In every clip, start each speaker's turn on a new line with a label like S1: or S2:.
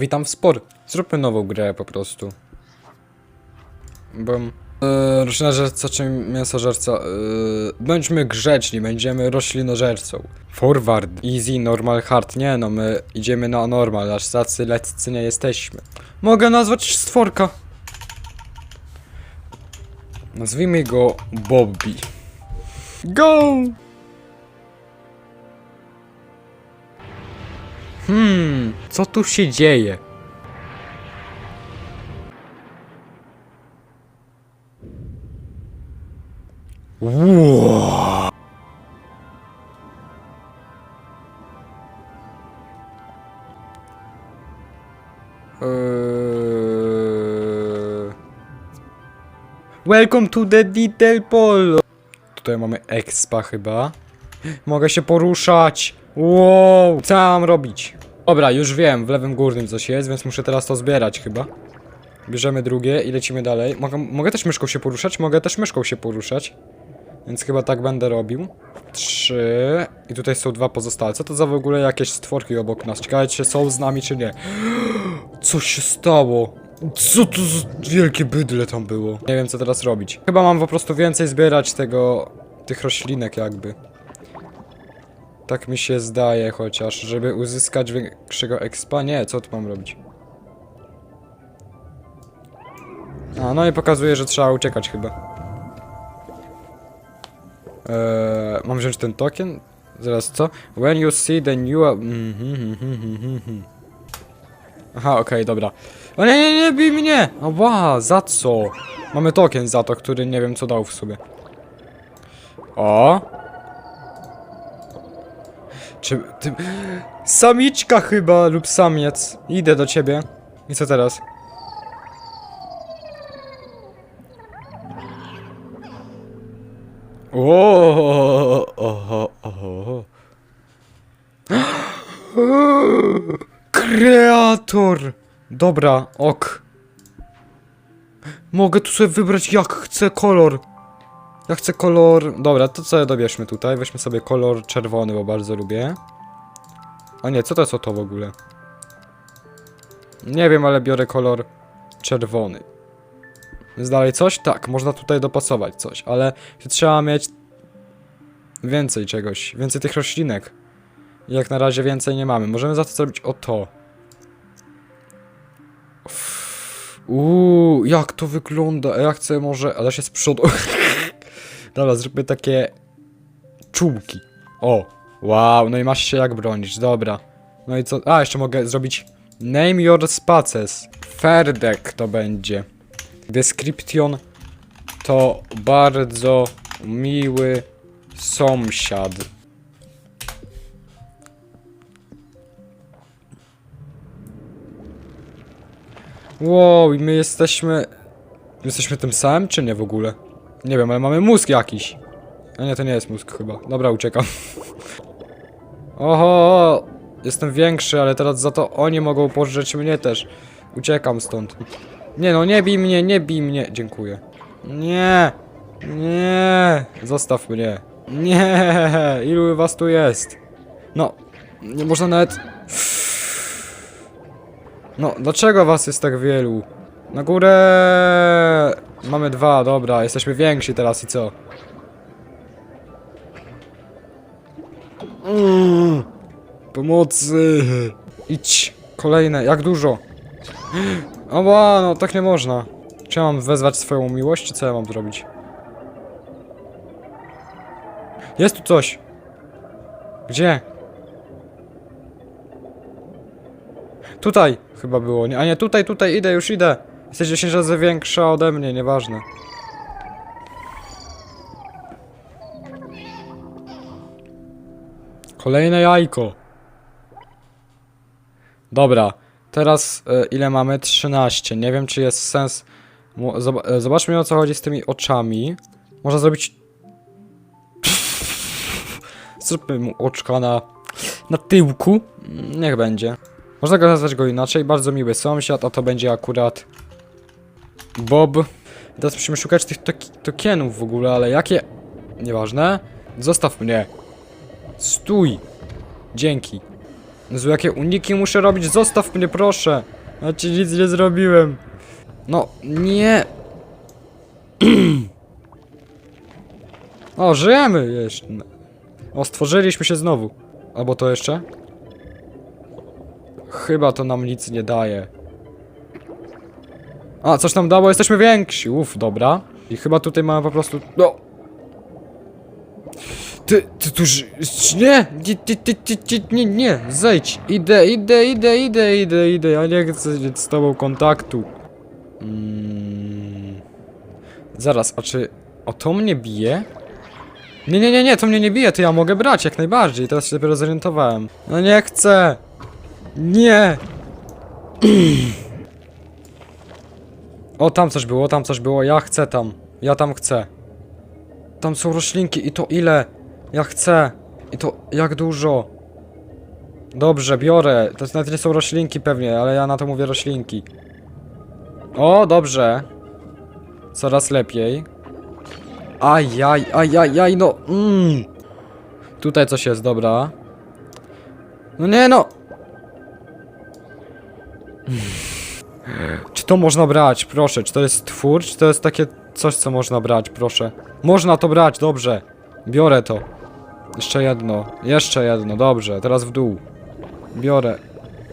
S1: Witam w sport. Zróbmy nową grę po prostu. Bum. Yy, roślinożerca czy mięsożerca? Yy, bądźmy grzeczni, będziemy roślinożercą. Forward, easy, normal, hard. Nie no, my idziemy na normal, aż tacy leccy nie jesteśmy. Mogę nazwać stworka. Nazwijmy go Bobby. Go! Hmm, co tu się dzieje? Wow. Eee... Welcome to the detail polo. Tutaj mamy expa chyba. Mogę się poruszać. Wow, co mam robić? Dobra, już wiem, w lewym górnym coś jest, więc muszę teraz to zbierać chyba. Bierzemy drugie i lecimy dalej. Mogę, mogę też myszką się poruszać? Mogę też myszką się poruszać. Więc chyba tak będę robił. Trzy. I tutaj są dwa pozostałe. Co to za w ogóle jakieś stworki obok nas? Ciekawe, czy są z nami, czy nie. Co się stało? Co to za wielkie bydle tam było? Nie wiem, co teraz robić. Chyba mam po prostu więcej zbierać tego... tych roślinek jakby. Tak mi się zdaje chociaż, żeby uzyskać większego expa. Nie, co tu mam robić? A, no i pokazuje, że trzeba uciekać chyba. Eee, mam wziąć ten token? Zaraz, co? When you see the new... Mhm, mhm, mhm. Aha, okej, dobra. O nie, nie, nie, bij mnie! Ała, za co? Mamy token za to, który nie wiem co dał w sobie. O! Czy... Ty... Samiczka chyba, lub samiec. Idę do ciebie. I co teraz? O. Kreator! Dobra, ok. Mogę tu sobie wybrać jak chcę kolor. Ja chcę kolor... Dobra, to co dobierzmy tutaj. Weźmy sobie kolor czerwony, bo bardzo lubię. A nie, co to jest o to w ogóle? Nie wiem, ale biorę kolor czerwony. Jest dalej coś? Tak, można tutaj dopasować coś, ale trzeba mieć więcej czegoś, więcej tych roślinek. Jak na razie więcej nie mamy. Możemy za to zrobić o to. Uuu, jak to wygląda? Ja chcę może, ale się z przodu. Dobra, zróbmy takie czułki. O, wow, no i masz się jak bronić, dobra. No i co? A, jeszcze mogę zrobić Name your spaces. Ferdek to będzie. Description to bardzo miły sąsiad. Wow, i my jesteśmy... my Jesteśmy tym samym, czy nie w ogóle? Nie wiem, ale mamy mózg jakiś. A nie, to nie jest mózg chyba. Dobra, uciekam. Oho, jestem większy, ale teraz za to oni mogą pożreć mnie też. Uciekam stąd. Nie no, nie bij mnie, nie bij mnie. Dziękuję. Nie, nie, zostaw mnie. Nie, ilu was tu jest? No, nie można nawet... No, dlaczego was jest tak wielu? Na górę... Mamy dwa, dobra, jesteśmy więksi teraz i co? Pomocy! Idź! Kolejne, jak dużo? Oba, no tak nie można. Czy ja mam wezwać swoją miłość, czy co ja mam zrobić? Jest tu coś! Gdzie? Tutaj chyba było, nie? A nie, tutaj, tutaj, idę, już idę. Jesteś 10 razy większa ode mnie, nieważne. Kolejne jajko. Dobra, teraz e, ile mamy? 13. Nie wiem, czy jest sens. Zob- e, Zobaczmy o co chodzi z tymi oczami. Można zrobić. Zróbmy mu oczka na, na tyłku. Mm, Niech będzie. Można go nazwać go inaczej. Bardzo miły sąsiad, a to będzie akurat Bob. Teraz musimy szukać tych toki- tokenów w ogóle, ale jakie? Nieważne. Zostaw mnie. Stój. Dzięki. Jezu, jakie uniki muszę robić? Zostaw mnie, proszę. Ja ci nic nie zrobiłem. No, nie. o, żyjemy jeszcze. O, stworzyliśmy się znowu. Albo to jeszcze? Chyba to nam nic nie daje. A, coś nam dało, jesteśmy więksi. Uff, dobra. I chyba tutaj mamy po prostu... No. Ty, ty tu... Nie, nie, ty, ty, ty, ty, nie, nie, zejdź. Idę, idę, idę, idę, idę, idę. Ja nie chcę mieć z tobą kontaktu. Mm. Zaraz, a czy... O, to mnie bije? Nie, nie, nie, nie, to mnie nie bije, to ja mogę brać jak najbardziej. Teraz się dopiero zorientowałem. No nie chcę. Nie. O, tam coś było, tam coś było. Ja chcę tam. Ja tam chcę. Tam są roślinki i to ile? Ja chcę. I to jak dużo? Dobrze, biorę. To nawet nie są roślinki pewnie, ale ja na to mówię roślinki. O, dobrze. Coraz lepiej. Ajaj, ajajaj, no. Mm. Tutaj coś jest, dobra. No nie no. Czy to można brać? Proszę, czy to jest twór, czy to jest takie coś, co można brać? Proszę. Można to brać, dobrze. Biorę to. Jeszcze jedno, jeszcze jedno, dobrze. Teraz w dół. Biorę.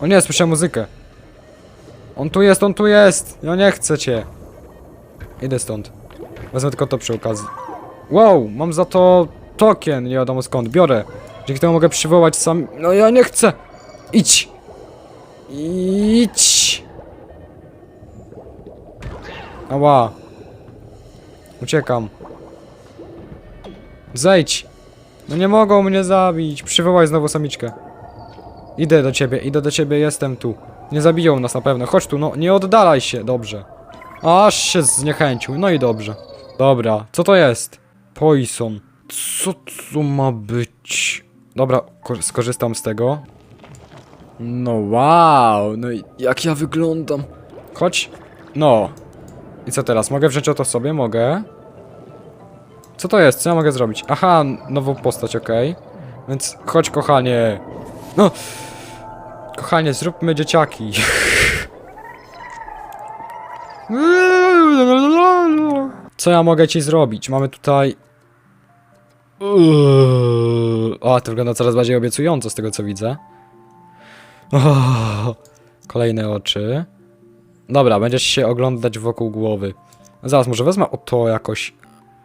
S1: O nie, słyszę muzykę. On tu jest, on tu jest. Ja nie chcę cię. Idę stąd. Wezmę tylko to przy okazji. Wow, mam za to token, nie wiadomo skąd. Biorę. Dzięki temu mogę przywołać sam... No ja nie chcę. Idź. Idź. Ała. Uciekam. Zejdź. No nie mogą mnie zabić. Przywołaj znowu samiczkę. Idę do ciebie, idę do ciebie, jestem tu. Nie zabiją nas na pewno. Chodź tu, no nie oddalaj się. Dobrze. Aż się zniechęcił, no i dobrze. Dobra, co to jest? Poison. Co to ma być? Dobra, ko- skorzystam z tego. No wow, no jak ja wyglądam. Chodź. No. I co teraz? Mogę wziąć o to sobie? Mogę. Co to jest? Co ja mogę zrobić? Aha, nową postać, okej. Więc chodź, kochanie. No. Kochanie, zróbmy dzieciaki. Co ja mogę ci zrobić? Mamy tutaj... O, to wygląda coraz bardziej obiecująco z tego co widzę. Kolejne oczy. Dobra, będziesz się oglądać wokół głowy. Zaraz, może wezmę o to jakoś.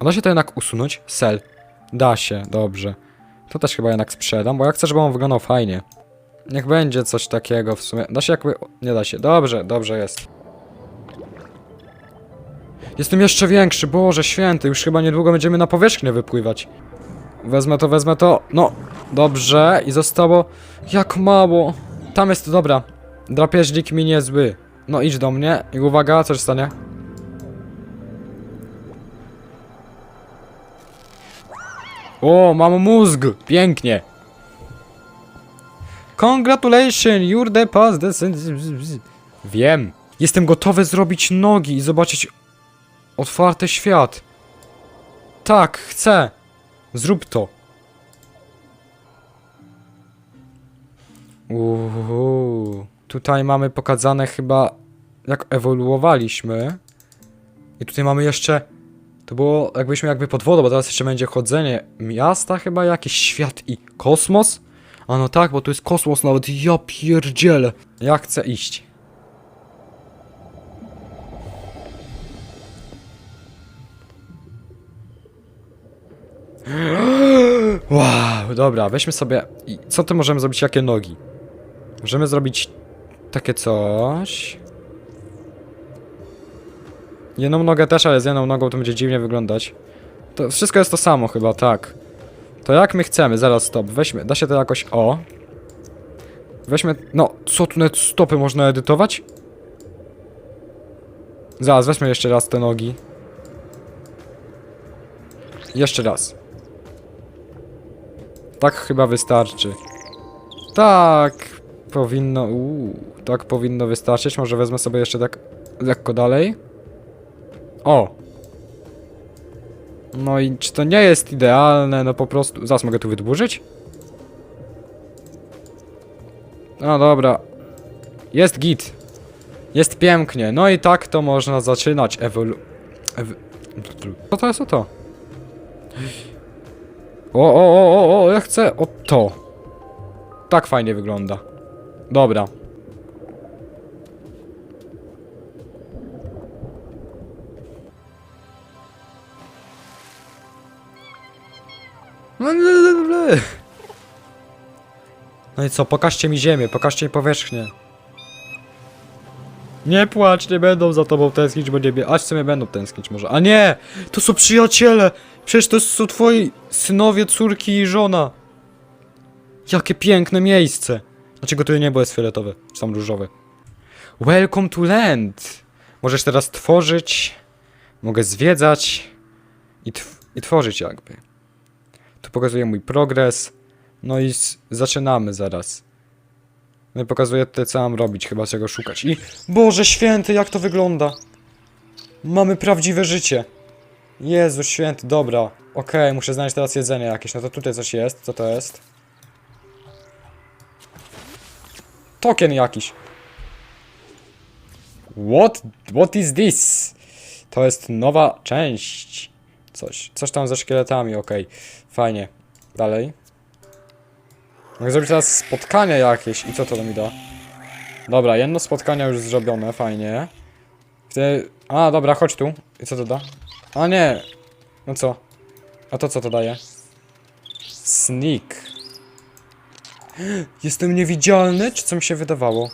S1: A da się to jednak usunąć? Sel. Da się, dobrze. To też chyba jednak sprzedam, bo ja chcę, żeby on wyglądał fajnie. Niech będzie coś takiego w sumie. Da się jakby... Nie da się. Dobrze, dobrze jest. Jestem jeszcze większy, Boże święty, już chyba niedługo będziemy na powierzchnię wypływać. Wezmę to, wezmę to. No, dobrze. I zostało... Jak mało. Tam jest, dobra. Drapieżnik mi niezły. No idź do mnie i uwaga, co się stanie? O, mam mózg! Pięknie! Congratulations, you're the past. Wiem. Jestem gotowy zrobić nogi i zobaczyć otwarty świat. Tak, chcę. Zrób to. Tutaj mamy pokazane chyba jak ewoluowaliśmy. I tutaj mamy jeszcze to było jakbyśmy jakby pod wodą, bo teraz jeszcze będzie chodzenie miasta chyba, jakiś świat i kosmos. A no tak, bo tu jest kosmos nawet, ja pierdzielę. Ja chcę iść. Wow, dobra, weźmy sobie... Co ty możemy zrobić, jakie nogi? Możemy zrobić takie coś... Jedną nogę też, ale z jedną nogą to będzie dziwnie wyglądać. To wszystko jest to samo chyba, tak. To jak my chcemy, zaraz stop, weźmy, da się to jakoś, o. Weźmy, no, co tu nawet stopy można edytować? Zaraz, weźmy jeszcze raz te nogi. Jeszcze raz. Tak chyba wystarczy. Tak, powinno, uuu, tak powinno wystarczyć. Może wezmę sobie jeszcze tak lekko dalej. O! No i czy to nie jest idealne, no po prostu... Zaraz mogę tu wydłużyć? No dobra. Jest git. Jest pięknie. No i tak to można zaczynać ewolu... Ew... Co to jest o to? O, o, o, o, o, ja chcę o to. Tak fajnie wygląda. Dobra. No i co, pokażcie mi ziemię, pokażcie mi powierzchnię. Nie płacz, nie będą za tobą tęsknić, bo nie. Aż sobie będą tęsknić może. A nie! To są przyjaciele! Przecież to są twoi synowie, córki i żona. Jakie piękne miejsce! Dlaczego to niebo jest fioletowe? Czy tam różowe? Welcome to land! Możesz teraz tworzyć, mogę zwiedzać i, tw i tworzyć jakby. Tu mój progres. No i zaczynamy zaraz. No i pokazuję tutaj co mam robić, chyba czego szukać. I Boże święty, jak to wygląda! Mamy prawdziwe życie. Jezu święty, dobra. Okej, muszę znaleźć teraz jedzenie jakieś. No to tutaj coś jest. Co to jest? Token jakiś. What? What is this? To jest nowa część. Coś. Coś tam ze szkieletami, okej. Fajnie. Dalej. Mogę zrobić teraz spotkanie jakieś. I co to mi da? Dobra, jedno spotkanie już zrobione, fajnie. A, dobra, chodź tu. I co to da? A nie. No co? A to co to daje? Sneak. Jestem niewidzialny? Czy co mi się wydawało?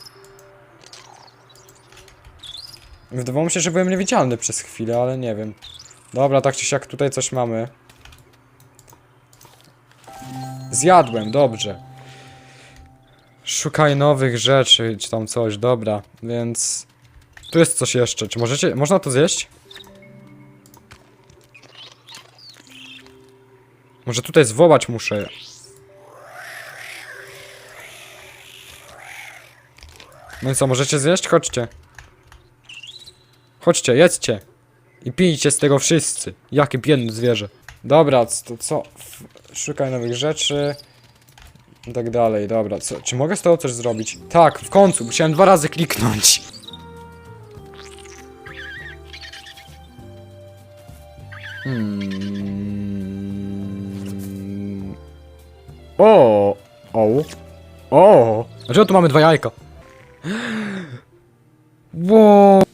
S1: Wydawało mi się, że byłem niewidzialny przez chwilę, ale nie wiem. Dobra, tak czy siak tutaj coś mamy. Zjadłem, dobrze. Szukaj nowych rzeczy, czy tam coś, dobra, więc... Tu jest coś jeszcze, czy możecie, można to zjeść? Może tutaj zwołać muszę. No i co, możecie zjeść? Chodźcie. Chodźcie, jedzcie. I pijcie z tego wszyscy. Jakie biedne zwierzę. Dobra, to co? Szukaj nowych rzeczy. I tak dalej, dobra. Co? Czy mogę z tego coś zrobić? Tak, w końcu. Musiałem dwa razy kliknąć. Hmm. O! O! O! Dlaczego tu mamy dwa jajka? Wow.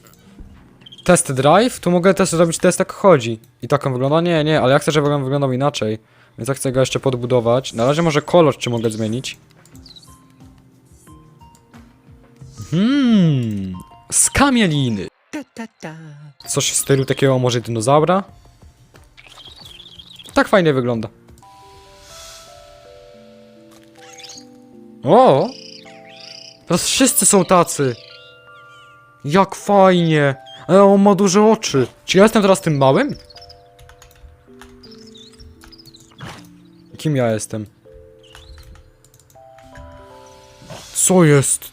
S1: Test drive? Tu mogę też zrobić test jak chodzi. I tak on wygląda? Nie, nie, ale ja chcę, żeby on wyglądał inaczej. Więc ja chcę go jeszcze podbudować. Na razie może kolor czy mogę zmienić. Hmm. Skamieliny. Coś w stylu takiego może dinozaura? Tak fajnie wygląda. O! Teraz wszyscy są tacy. Jak fajnie. Ale on ma duże oczy. Czy ja jestem teraz tym małym? Kim ja jestem? Co jest?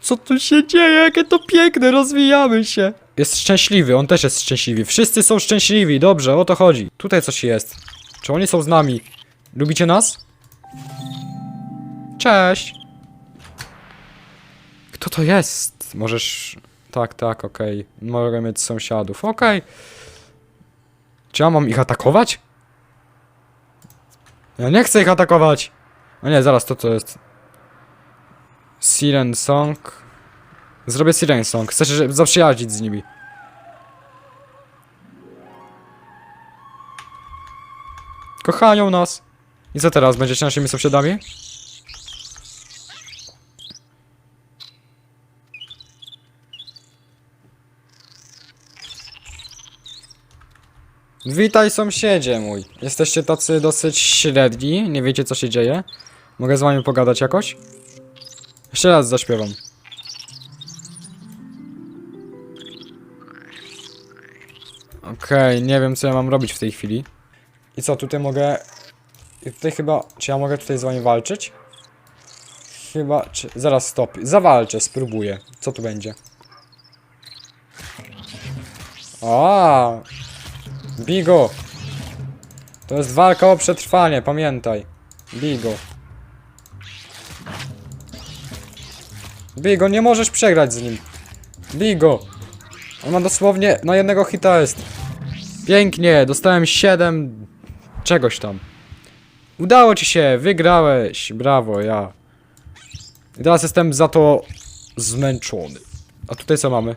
S1: Co tu się dzieje? Jakie to piękne, rozwijamy się. Jest szczęśliwy, on też jest szczęśliwy. Wszyscy są szczęśliwi, dobrze, o to chodzi. Tutaj coś jest. Czy oni są z nami? Lubicie nas? Cześć. Kto to jest? Możesz... Tak, tak, okej. Mogę mieć sąsiadów, okej. Czy ja mam ich atakować? Ja nie chcę ich atakować! A nie, zaraz, to co jest? Siren Song. Zrobię Siren Song. Chcę się zaprzyjaźnić z nimi. Kochają nas. I co teraz? Będziecie naszymi sąsiadami? Witaj sąsiedzie mój. Jesteście tacy dosyć średni, nie wiecie co się dzieje. Mogę z wami pogadać jakoś? Jeszcze raz zaśpiewam. Okej, nie wiem co ja mam robić w tej chwili. I co, tutaj mogę... I tutaj chyba... Czy ja mogę tutaj z wami walczyć? Chyba... Czy... Zaraz stop. Zawalczę, spróbuję. Co tu będzie? A, Bigo! To jest walka o przetrwanie, pamiętaj. Bigo. Bij go, nie możesz przegrać z nim. Bij go. On ma dosłownie na jednego hita jest. Pięknie, dostałem 7 czegoś tam. Udało ci się, wygrałeś. Brawo, ja. I teraz jestem za to zmęczony. A tutaj co mamy?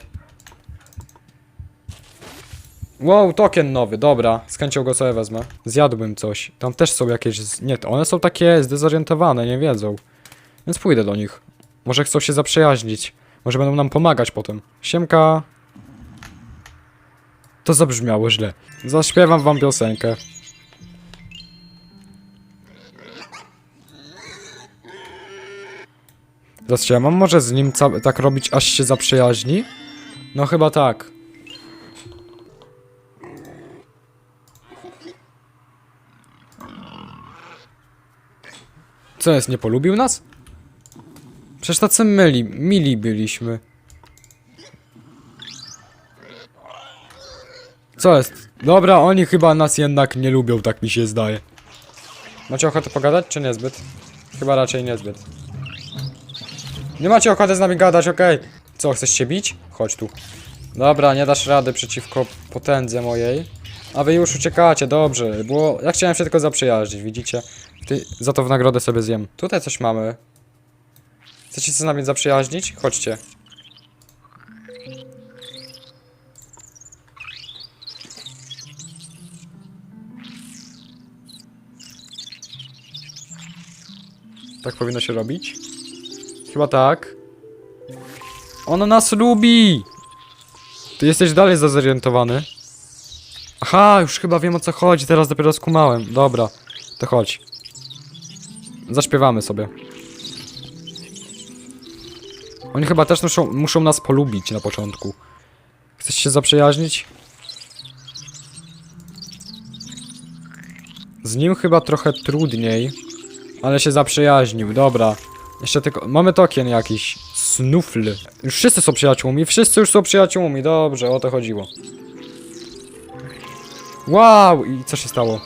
S1: Wow, token nowy, dobra. Z chęcią go sobie wezmę. Zjadłbym coś. Tam też są jakieś... z- Nie, one są takie zdezorientowane, nie wiedzą. Więc pójdę do nich. Może chcą się zaprzyjaźnić. Może będą nam pomagać potem. Siemka. To zabrzmiało źle. Zaśpiewam wam piosenkę. Czy ja mam może z nim tak robić, aż się zaprzyjaźni? No chyba tak. Co jest, nie polubił nas? Przecież tacy myli, mili byliśmy. Co jest? Dobra, oni chyba nas jednak nie lubią, tak mi się zdaje. Macie ochotę pogadać, czy niezbyt? Chyba raczej niezbyt. Nie macie ochoty z nami gadać, okej. Co, chcesz się bić? Chodź tu. Dobra, nie dasz rady przeciwko potędze mojej. A wy już uciekacie, dobrze. Było... Ja chciałem się tylko zaprzyjaźnić, widzicie? Ty, za to w nagrodę sobie zjem. Tutaj coś mamy. Chcecie się z nami zaprzyjaźnić? Chodźcie. Tak powinno się robić? Chyba tak. On nas lubi! Ty jesteś dalej zazorientowany. Aha, już chyba wiem o co chodzi, teraz dopiero skumałem. Dobra, to chodź. Zaśpiewamy sobie. Oni chyba też muszą, muszą nas polubić na początku. Chcesz się zaprzyjaźnić? Z nim chyba trochę trudniej, ale się zaprzyjaźnił, dobra. Jeszcze tylko, mamy token jakiś. Snufl. Już wszyscy są przyjaciółmi, wszyscy już są przyjaciółmi, dobrze, o to chodziło. Wow, i co się stało?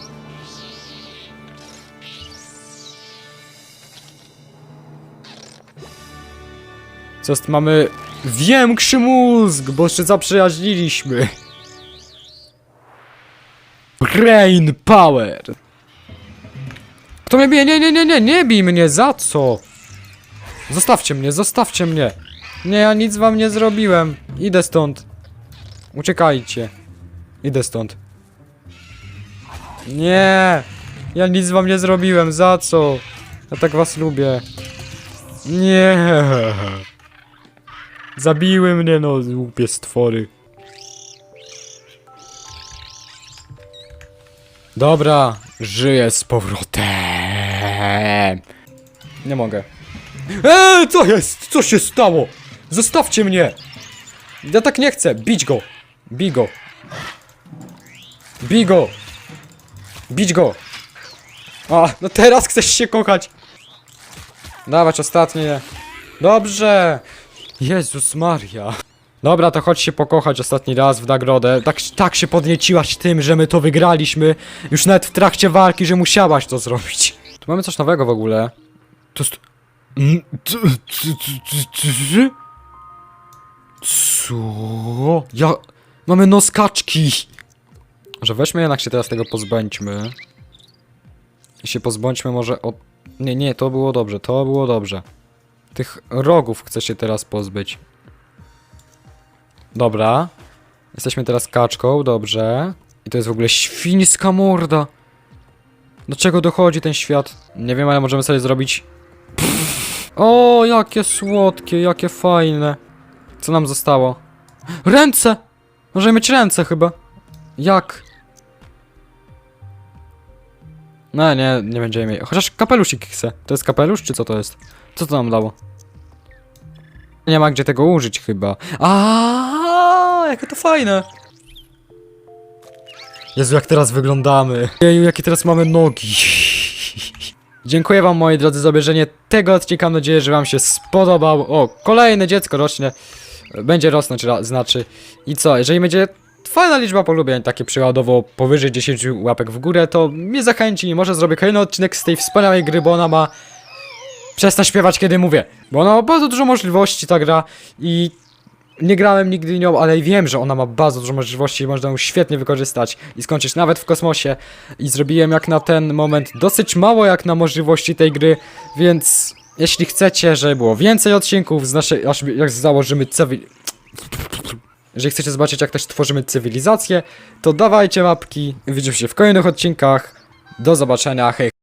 S1: Co jest, mamy większy mózg, bo się zaprzyjaźniliśmy. Brain power. Kto mnie bije? Nie, nie, nie, nie, nie bij mnie, za co? Zostawcie mnie, zostawcie mnie. Nie, ja nic wam nie zrobiłem. Idę stąd. Uciekajcie. Idę stąd. Nie! Ja nic wam nie zrobiłem, za co? Ja tak was lubię. Nie! Zabiły mnie, no, głupie stwory. Dobra, żyję z powrotem. Nie mogę. Eee, co jest? Co się stało? Zostawcie mnie! Ja tak nie chcę. Bić go. Bij go. Bij go. Bić go. A, no teraz chcesz się kochać. Dawać ostatnie. Dobrze. Jezus Maria. Dobra, to chodź się pokochać ostatni raz w nagrodę. Tak, tak się podnieciłaś tym, że my to wygraliśmy. Już nawet w trakcie walki, że musiałaś to zrobić. Tu mamy coś nowego w ogóle. To jest... Mm, Co? Ja... Mamy nos kaczki. Że weźmy jednak się teraz tego pozbędźmy. I się pozbądźmy może od... Nie, nie, to było dobrze, to było dobrze. Tych rogów chcę się teraz pozbyć. Dobra. Jesteśmy teraz kaczką, dobrze. I to jest w ogóle świńska morda. Do czego dochodzi ten świat? Nie wiem, ale możemy sobie zrobić... O, jakie słodkie, jakie fajne. Co nam zostało? Ręce! Możemy mieć ręce chyba. Jak? No nie, nie będziemy mieli. Chociaż kapelusik chcę. To jest kapelusz, czy co to jest? Co to nam dało? Nie ma gdzie tego użyć chyba. A, jakie to fajne. Jezu, jak teraz wyglądamy. Jeju, jakie teraz mamy nogi. Dziękuję wam moi drodzy za obejrzenie tego odcinka. Mam nadzieję, że wam się spodobał. O, kolejne dziecko rośnie. Będzie rosnąć, znaczy. I co, jeżeli będzie fajna liczba polubień, takie przykładowo powyżej 10 łapek w górę, to mnie zachęci i może zrobię kolejny odcinek z tej wspaniałej gry, bo ona ma przestań śpiewać kiedy mówię, bo ona ma bardzo dużo możliwości ta gra i nie grałem nigdy nią, ale wiem, że ona ma bardzo dużo możliwości i można ją świetnie wykorzystać i skończyć nawet w kosmosie. I zrobiłem jak na ten moment dosyć mało jak na możliwości tej gry, więc jeśli chcecie, żeby było więcej odcinków z naszej, aż jak założymy cywil... Jeżeli chcecie zobaczyć jak też tworzymy cywilizację, to dawajcie mapki, widzimy się w kolejnych odcinkach, do zobaczenia, hej!